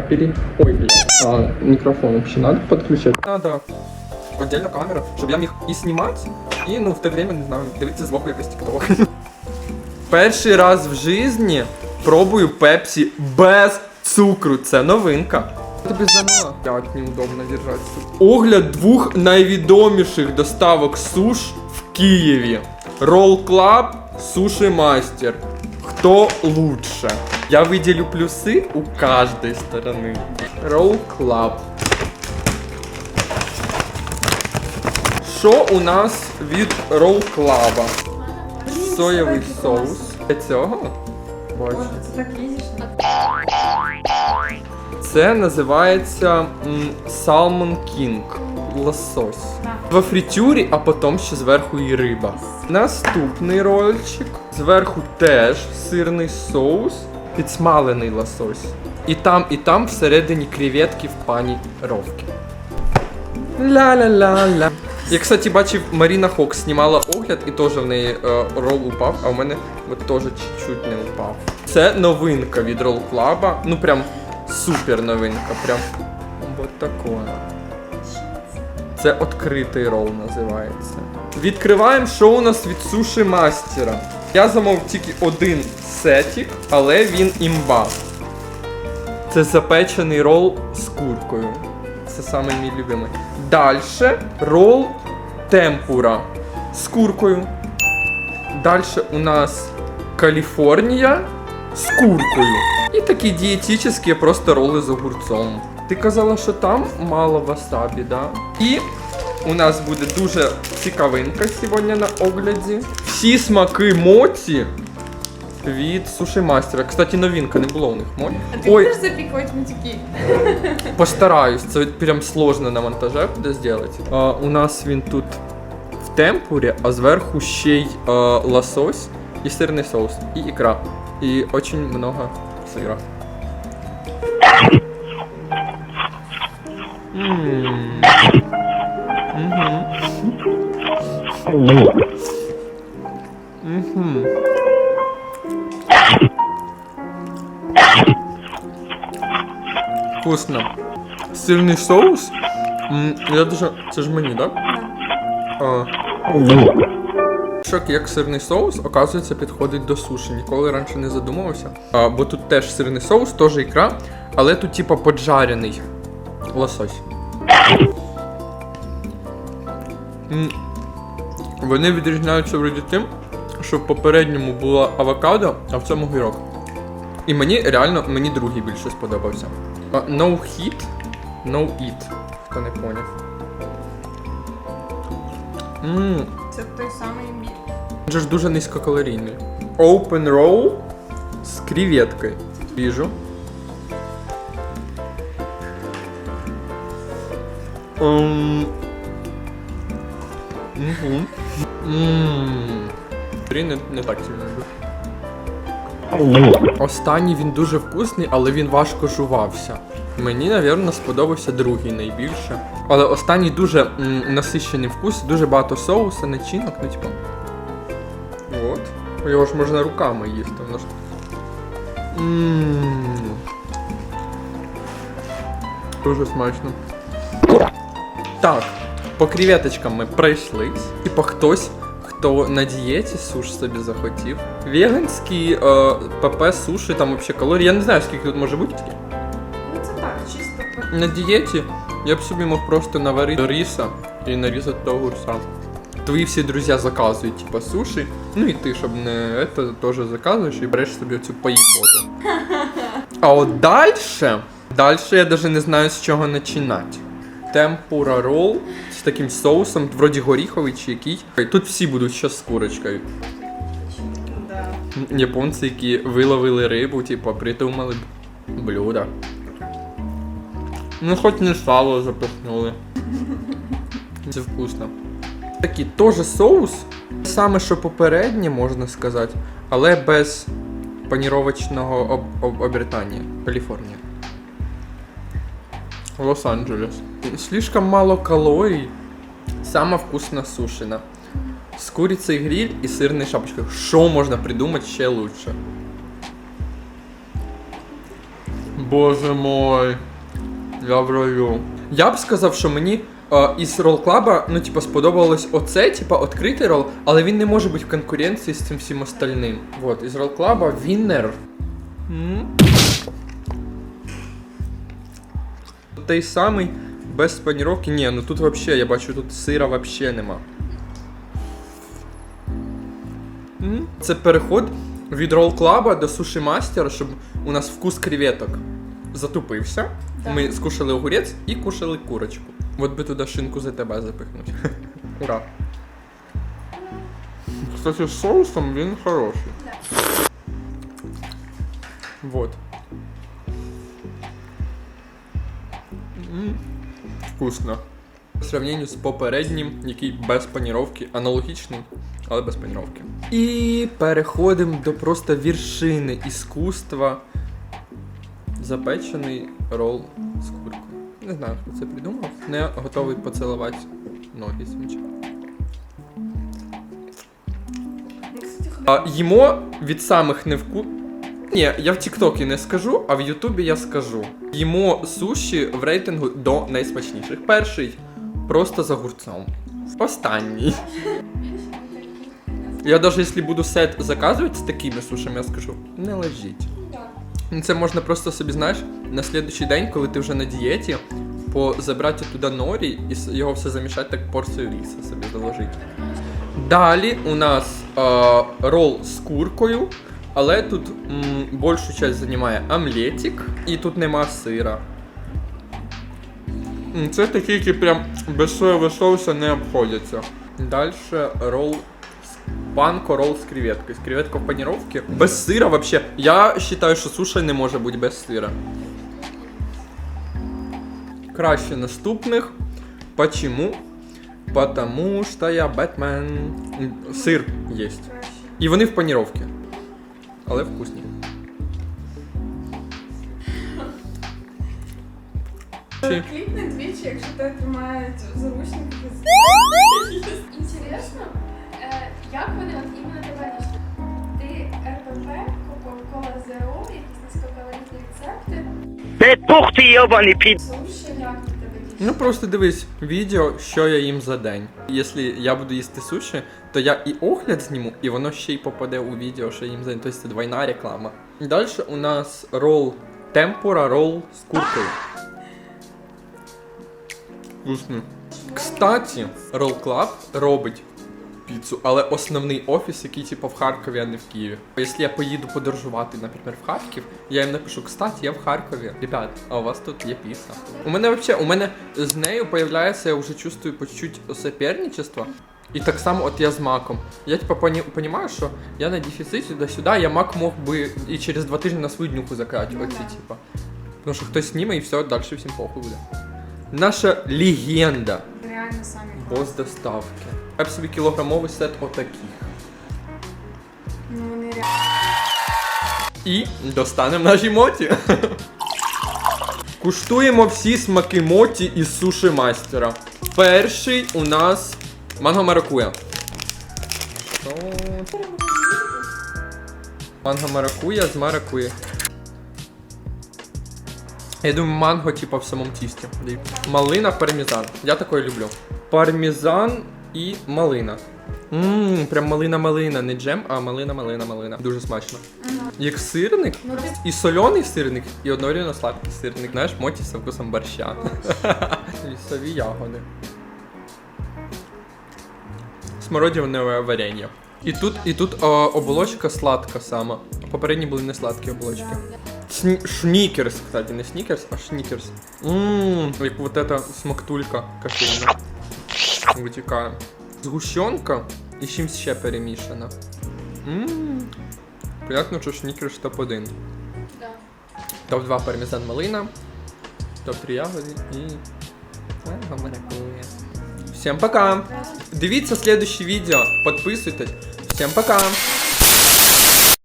пере... Ой, блядь. А, микрофон вообще надо подключать? Надо. Отдельно камера, щоб я міг і знімати, і ну в те время, не знаю, дивитися збоку якось тікток. Перший раз в житті пробую пепсі без цукру. Це новинка. Тобі зануло? Як неудобно держатися. Огляд двох найвідоміших доставок суш в Києві. Roll Club, Суши Мастер. Хто лучше? Я виділю плюси у кожної сторони. Roll Club. Що у нас від Roll Club? Соєвий соус. Для цього? Це так їздиш? Це називається м, Salmon King. Лосось. Во фритюрі, а потім ще зверху і риба. Наступний рольчик. Зверху теж сирний соус, підсмалений лосось. І там, і там всередині креветки в пані ровки. Ля-ля-ля-ля. Я, кстати, бачив, Маріна Хокс знімала огляд і теж в неї е, рол упав, а у мене от теж чуть-чуть не упав. Це новинка від Roll Club. Ну прям супер новинка. Прям вот такое. Це відкритий рол називається. Відкриваємо, що у нас від суші мастера. Я замовив тільки один сетік, але він імба. Це запечений рол з куркою. Це саме мій любимий. Далі рол темпура з куркою. Далі у нас Каліфорнія з куркою. І такі дієтичні просто роли з огурцом. Ти казала, що там мало васабі, да? І у нас буде дуже цікавинка сьогодні на огляді. Всі смаки моці від суші мастера. Кстати, новинка, не було у них моці. А ти Ой, будеш запікувати матюки? Постараюсь, це прям сложно на монтаже буде зробити. А, у нас він тут в темпурі, а зверху ще й а, лосось і сирний соус, і ікра. І дуже много сира. М. Мгм. Мгм. Вкусно. Сирний соус. М, Я дуже. Це ж мені, так? А. Шок, як сирний соус, оказується, підходить до суші. Ніколи раніше не задумувався. А, бо тут теж сирний соус, теж ікра, але тут, типа, поджарений лосось. М, Вони відрізняються вроді тим, що в попередньому було авокадо, а в цьому гірок. І мені реально мені другий більше сподобався. А, No heat, no eat. Хто не поняв. Ммм, Це той самий імбір. він же ж дуже низькокалорійний. Open roll з креветкою. Віжу. Ем. Угу. Ммм. Три не, не так сильно люблю. Останній він дуже вкусний, але він важко жувався. Мені, напевно, сподобався другий найбільше. Але останній дуже м, насищений вкус, дуже багато соусу, начинок, ну типу. От. Його ж можна руками їсти, воно ж. Ммм. Дуже смачно. Так, по креветочкам ми пройшлись. Типа хтось, хто на дієті суш собі захотів. Веганські е, ПП суші, там взагалі калорії. Я не знаю, скільки тут може бути. Ну це так, чисто. На дієті я б собі мог просто наварити риса і нарізати огурця. Твої всі друзі заказують, типа суші. Ну і ти, щоб не це, теж заказуєш і береш собі цю поїботу. А от далі, далі я навіть не знаю з чого починати. Темпура рол таким соусом, вроді горіховий чи який. Тут всі будуть ще з курочкою. Японці, які виловили рибу, типу, придумали блюдо. Ну, хоч не сало запихнули. Це вкусно. Такий теж соус, саме що попереднє, можна сказати, але без паніровочного об- об- обертання. Каліфорнія. Лос-Анджелес. Слишком мало калорій. Сама вкусна сушина. З курицей гриль і сирною шапочкою. Що можна придумати ще лучше? Боже мой. Я в раю. Я б сказав, що мені е, із рол клаба, ну, типа, сподобалось оце, типа, відкритий рол, але він не може бути в конкуренції з цим всім остальним. Вот, із рол клаба Віннер. Той самий без паніровки. Ні, ну тут вообще, я бачу, тут сира вообще нема. Це переход від рол клаба до суші мастера, щоб у нас вкус креветок затупився. Да. Ми скушали огурець і кушали курочку. От би туди шинку за тебе запихнути. Ура. Кстати, з соусом він хороший. Вот. Вкусно. В сравненні з попереднім, який без паніровки, аналогічний, але без паніровки. І переходимо до просто віршини іскусства. Запечений рол з куркою. Не знаю, хто це придумав. Не готовий поцілувати ноги свічі. Ну, кстати, хліб. А, їмо від самих невку. Ні, я в Тіктокі не скажу, а в Ютубі я скажу. Їмо суші в рейтингу до найсмачніших. Перший просто за гурцом. Останній. Я навіть якщо буду сет заказувати з такими сушами, я скажу, не лежіть. Це можна просто собі, знаєш, на слідуючий день, коли ти вже на дієті, по забрати туди норі і його все замішати так порцію ріса собі заложити. Далі у нас е, рол з куркою, але тут м, більшу часть займає омлетик, і тут нема сира. М, Це такі, які прям без соєвого соуса не обходяться. Далі рол з- панко рол з креветкою. З креветка в паніровці. Без сира вообще. Я вважаю, що суші не може бути без сира. Краще наступних. Почему? Потому что я Бетмен. М, Сир є. Краще. І вони в паніровці. Але вкусні. Кліпни двічі, якщо тебе тримають в заручниках. Інтересно, е, як вони от іменно тебе знайшли? Ти РПП, Coca-Cola Zero, якісь низькокалорійні рецепти, Де пух ти йобаний під. Ну просто дивись відео, що я їм за день. Якщо я буду їсти суші, то я і огляд зніму, і воно ще й попаде у відео, що я їм за день. Тобто це двойна реклама. Далі у нас рол темпура, рол з куркою. Вкусно. Кстати, Roll Club робить піцу, але основний офіс, який типу в Харкові, а не в Києві. Якщо я поїду подорожувати, наприклад, в Харків, я їм напишу, кстати, я в Харкові. Ребят, а у вас тут є піца. У мене вообще, у мене з нею появляється, я вже чувствую по чуть соперничество. І так само от я з маком. Я типа поні, понімаю, що я на дефіциті до сюди, я мак мог би і через два тижні на свою днюху заказати. Оці, типа. Тому що хтось зніме і все, далі всім похуй буде. Наша легенда. Реально самі. Бос доставки. Я б собі кілограмовий сет отаких. Ну вони реально. І достанемо наші моті. Куштуємо всі смаки моті із суші майстера. Перший у нас манго маракуя. Манго маракуя з маракуї. Я думаю, манго, типа в самому тісті. Малина, пармезан. Я такое люблю. Пармезан і малина. Ммм, прям малина-малина, не джем, а малина-малина-малина. Дуже смачно. Як сирник, Ну і соляний сирник, і одновременно сладкий сирник. Знаєш, моті со вкусом борща. Лісові ягоди. Смородинове варення. І тут, і тут о, оболочка сладка сама. Попередні були не сладкі оболочки. Сні- Шнікерс, кстати, не снікерс, а шнікерс. Ммм, як вот эта смактулька кофейна. Витікає. Згущенка і з чимсь ще перемішана. Ммм. Понятно, що шнікерс топ-1. Да. Топ-2 пармезан малина. Топ-3 ягоди і. Манго маракуя. Всем пока! Дивіться следующее відео, підписуйтесь. Всем пока!